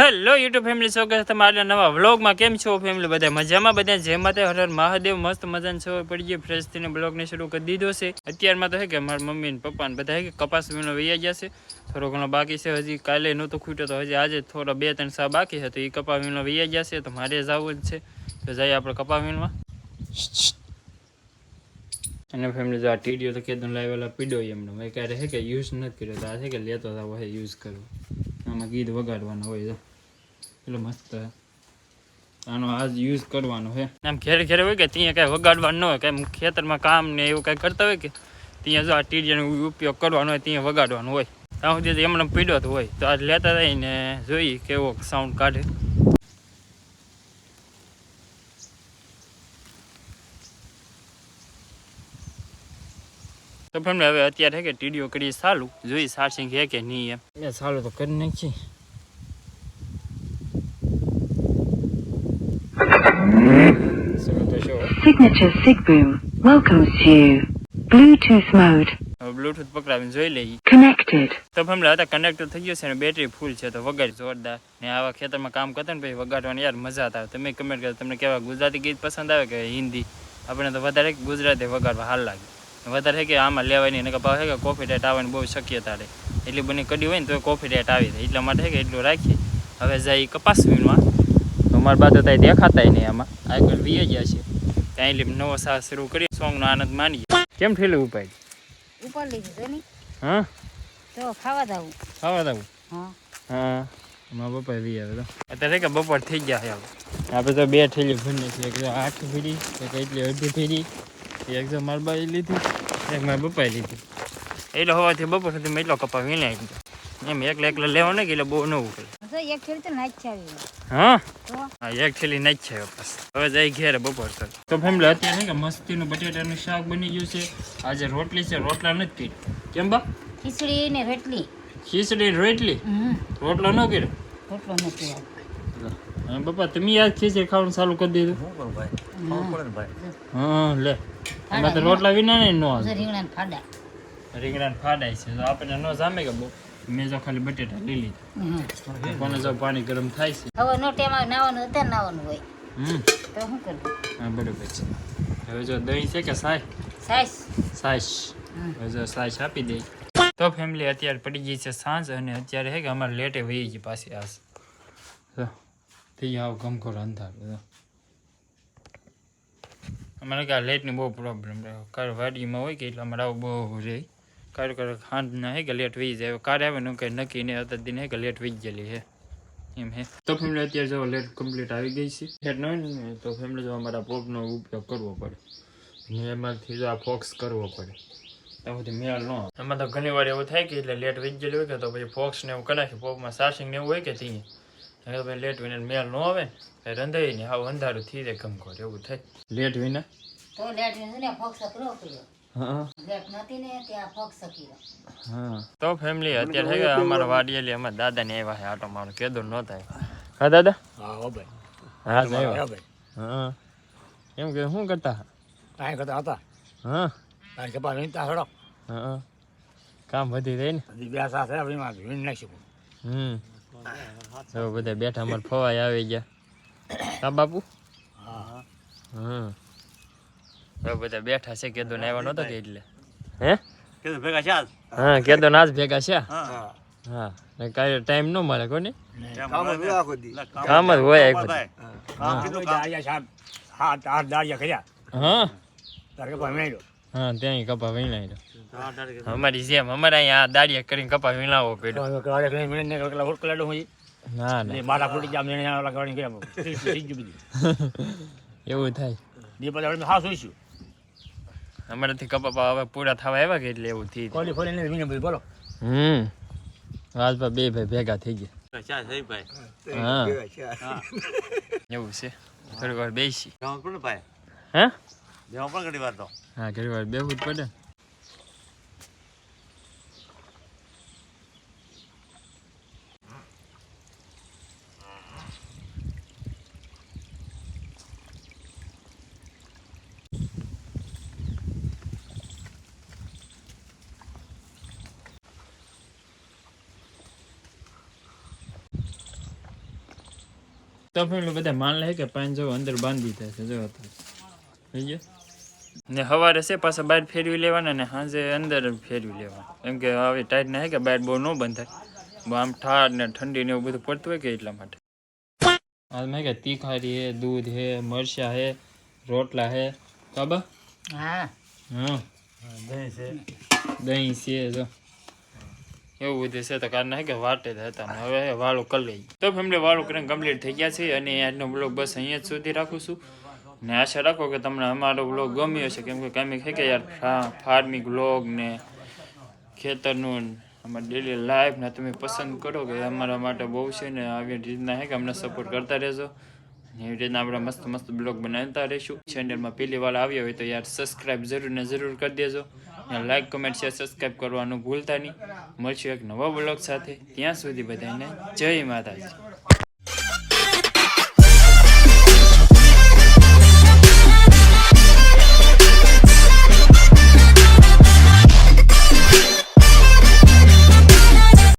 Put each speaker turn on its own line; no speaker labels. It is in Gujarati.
હેલો યુટ્યુબ ફેમિલી સ્વાગત છે તમારા નવા વ્લોગમાં કેમ છો ફેમિલી બધા મજામાં? બધા જે માતે હર હર મહાદેવ. મસ્ત મજાને છો પડી ગઈ. ફ્રેશ થઈને બ્લોગને શરૂ કરી દીધો છે. અત્યારમાં તો હે કે મારા મમ્મી ને પપ્પા ને બધા હે કે કપાસ વીણો વૈયા ગયા છે. થોડો ઘણો બાકી છે. હજી કાલે નહોતો ખૂટ્યો તો હજી આજે થોડા બે ત્રણ સા બાકી છે. તો એ કપા વીણો વૈયા ગયા છે. તો મારે જવું જ છે. તો જઈએ આપણે કપા વીણવા. અને ફેમિલી જો આ ટીડીઓ તો કેદન લાવેલા પીડ્યો એમને. મેં ક્યારે હે કે યુઝ નથી કર્યો. તો આ છે કે લેતો જાવ, હે યુઝ કરવો. આમાં ગીત વગાડવાનો હોય છે એટલે મસ્ત આનો આજ યુઝ કરવાનો હે. આમ ઘેર ઘેર હોય કે ત્યાં કાંઈ વગાડવાનું ન હોય કાંઈ ખેતરમાં કામ ને એવું કાંઈ કરતા હોય કે ત્યાં જો આ ટીડીયાનો ઉપયોગ કરવાનો હોય ત્યાં વગાડવાનું હોય. ત્યાં સુધી એમને પીડ્યો તો હોય. તો આજ લેતા જઈને જોઈએ કેવો સાઉન્ડ કાઢે. તો ફેમિલી હવે અત્યારે કે ટીડીઓ કરી સારું. જોઈ સારસિંગ હે કે નહીં એમ. સારું તો કરી નાખી શરૂ તો શો
Signature Sigboom welcomes you. Bluetooth mode.
Bluetooth પકડાવીને જોઈ લઈએ.
કનેક્ટેડ
તો ફેમિલી હતા કનેક્ટ થઈ ગયો છે અને બેટરી ફૂલ છે તો વગાડી જોરદાર. ને આવા ખેતરમાં કામ કરતા ને પછી વગાડવાની યાર મજા આવે. તમે કમેન્ટ કરો તમને કેવા ગુજરાતી ગીત પસંદ આવે કે હિન્દી? આપણે તો વધારે ગુજરાતી વગાડવા હાલ લાગે. વધારે કે આમાં લેવાની એને ભાવ છે કે કોફી ડેટ આવવાની બહુ શક્યતા રહે. એટલી બની કડી હોય ને તો કોફી ડેટ આવી જાય. એટલા માટે કે એટલું રાખીએ. હવે જાય કપાસ વીણવા. તો મારા બાદ તો દેખાતા નહીં આમાં. આગળ વીએ ગયા છે ત્યાં એટલે નવો સાહ શરૂ કરી સોંગનો આનંદ માનીએ. કેમ ઠેલું ઉપાય?
ઉપર લીધી છે
હા?
તો ખાવા દાવું
ખાવા દાવું
હા.
હા. મારા પપ્પા બી આવે તો. અત્યારે કે બપોર થઈ ગયા છે હવે. આપણે તો બે ઠેલી ભરી છે એક આઠ ફેરી એક એટલી અડધી ફેરી એક તો મારા બાઈ લીધી એક મારા પપ્પાએ લીધી. એટલો હોવાથી બપોર સુધી મેં એટલો કપા વીણાઈ ગયો એમ એકલા એકલા લેવા ને કે એટલે બહુ નવું કરે
એક ખેડી તો નાચ આવી
હા?
તો
હા એક થેલી નાખ છે બસ. હવે જઈ ઘેરે બપોર તો ફેમિલી અત્યારે કે મસ્તીનું બટેટાનું શાક બની ગયું છે. આજે રોટલી છે રોટલા નથી કરી કેમ બા?
ખીચડી ને રોટલી.
ખીચડી રોટલી?
હમ.
રોટલો ન કર્યો?
રોટલો.
હા તમે યાદ ખીચડી ખાવાનું ચાલુ કરી દીધું? હા લે. એમાં તો રોટલા વિના નહીં નો
રીંગણા ફાડા.
રીંગણા ફાડાય છે તો આપણને ન જામે કે બહુ. મેં જો ખાલી બટેટા લઈ. લીધા. કોને જો પાણી ગરમ થાય છે?
હવે નો ટેમ નાવાનું અત્યારે નાવાનું હોય.
હમ.
તો શું કરવું?
હા બરોબર છે. હવે જો દહીં છે કે સાય
સાઈસ હમ.
હવે જો સાઈશ આપી દે. તો ફેમિલી અત્યારે પડી ગઈ છે સાંજ અને અત્યારે હે કે અમારે લેટે વહી ગઈ પાછી આસ ત્યાં થઈ આવ ગમખોર અંધાર અમારે કાં લેટની લાઇટની બહુ પ્રોબ્લેમ રહે. કાર વાડીમાં હોય કે એટલે અમારે આવું બહુ રહે. કાર ખાંડ ના હે કે લેટ વહી જાય કાર્ય આવે ને કંઈ નક્કી નહીં હતા દિન હે કે લેટ વહી ગયેલી હે. એમ હે. તો ફેમિલી અત્યારે જો લેટ કમ્પ્લીટ આવી ગઈ છે. લેટ ન હોય ને તો ફેમિલી જો અમારા પોપનો ઉપયોગ કરવો પડે. ને એમાંથી જો આ ફોક્સ કરવો પડે. તો બધી મેળ ન. એમાં તો ઘણી વાર એવું થાય કે એટલે લેટ વી ગયેલી હોય કે તો પછી ફોક્સ ને એવું કરી નાખે પોપમાં સાસિંગ ને એવું હોય કે ત્યાં. હવે ભાઈ લેટ વિના મેળ ન આવે. ને એ રંધાઈ ને આવું અંધારું થઈ જાય ગમખોર એવું થાય. લેટ વિના?
તો લેટ વિના ફોક્સ કર્યો.
હા. હા. તો ફેમિલી અત્યારે થઈ ગયા અમારા વાડીએલી અમારા દાદા ને આવ્યા છે આટો મારો કેદો ન થાય. હા દાદા?
હા હો ભાઈ.
હા
હા ભાઈ.
હા. એમ કે શું કરતા?
કાંઈ કરતા હતા.
હા.
કાંઈ કપા નહીં ત્યાં સડો
હા. કામ વધી રહી ને?
હજી બે સાથે આપણી માં વીણ નાખીશું
હમ. તો બધા બેઠા અમારે ફવાય આવી ગયા. હા બાપુ?
હા.
હમ. તો બધા બેઠા છે કેદો ને આવ્યા નતો કે એટલે. હે?
કેદો ભેગા છે આજ?
હા કેદો ના જ ભેગા છે.
હા.
હા ને કાંઈ ટાઈમ ન મળે કોને?
કામ
કામ જ હોય એક બધું.
કીધું દાળિયા કર્યા.
હા?
તારે કપા ભાઈ
હા ત્યાં કપા વીણાઈ અમારી જેમ અમારે અહીંયા આ દાડિયા કરીને કપા વીણાવો પડ્યો. ના ના.
મારા ફૂટી જામ
એવું થાય.
બે હાસ હોઈશું હા સુઈશું
અમારાથી કપા પા હવે પૂરા થવા આવ્યા કે એટલે એવું થઈ.
કોલી ફોલી વીણે બધું બોલો.
હમ. આજપા બે ભાઈ ભેગા થઈ ગયા. હા એવું છે? થોડી વાર બેસી. હે? હા ઘણી વાર બેવું જ પડે. તો પેલું બધા માન લે કે પાંચ જો અંદર બાંધી થાય છે જો તો થઈ ગયો? ને સવારે છે પાછા બહાર ફેરવી લેવાના ને સાંજે અંદર ફેરવી લેવાના. એમ કે હવે ટાઈટ ના હે કે બહાર બહુ ન બંધાય. બહુ આમ ઠાર ને ઠંડી ને એવું બધું પડતું હોય કે એટલા માટે. આ મેં કે તીખારી હે દૂધ હે મરચા હે રોટલા હે. કાબા
હા.
હા
દહીં છે.
દહીં છે જો. એવું બધું છે તો કારણ કે વાટે હતા હવે વાળો કરી તો ફેમિલી, વાળો કરીને કમ્પ્લીટ થઈ ગયા છે અને આજનો બ્લોગ બસ અહીંયા જ સુધી રાખું છું. ને આશા રાખો કે તમને અમારો બ્લોગ ગમ્યો હશે. કેમ કે કામે છે કે યાર ફાર્મિંગ બ્લોગ ને ખેતરનું અમારી ડેલી લાઈફ ને તમે પસંદ કરો કે અમારા માટે બહુ છે ને આવી રીતના છે કે અમને સપોર્ટ કરતા રહેજો. એવી રીતના આપણે મસ્ત મસ્ત બ્લોગ બનાવતા રહીશું. ચેનલમાં પહેલી વાર આવ્યો હોય તો યાર સબસ્ક્રાઈબ જરૂર ને જરૂર કરી દેજો. લાઈક કમેન્ટ શેર સબસ્ક્રાઈબ કરવાનું ભૂલતા નહીં. મળશું એક નવા બ્લોગ સાથે. ત્યાં સુધી બધાને જય માતાજી.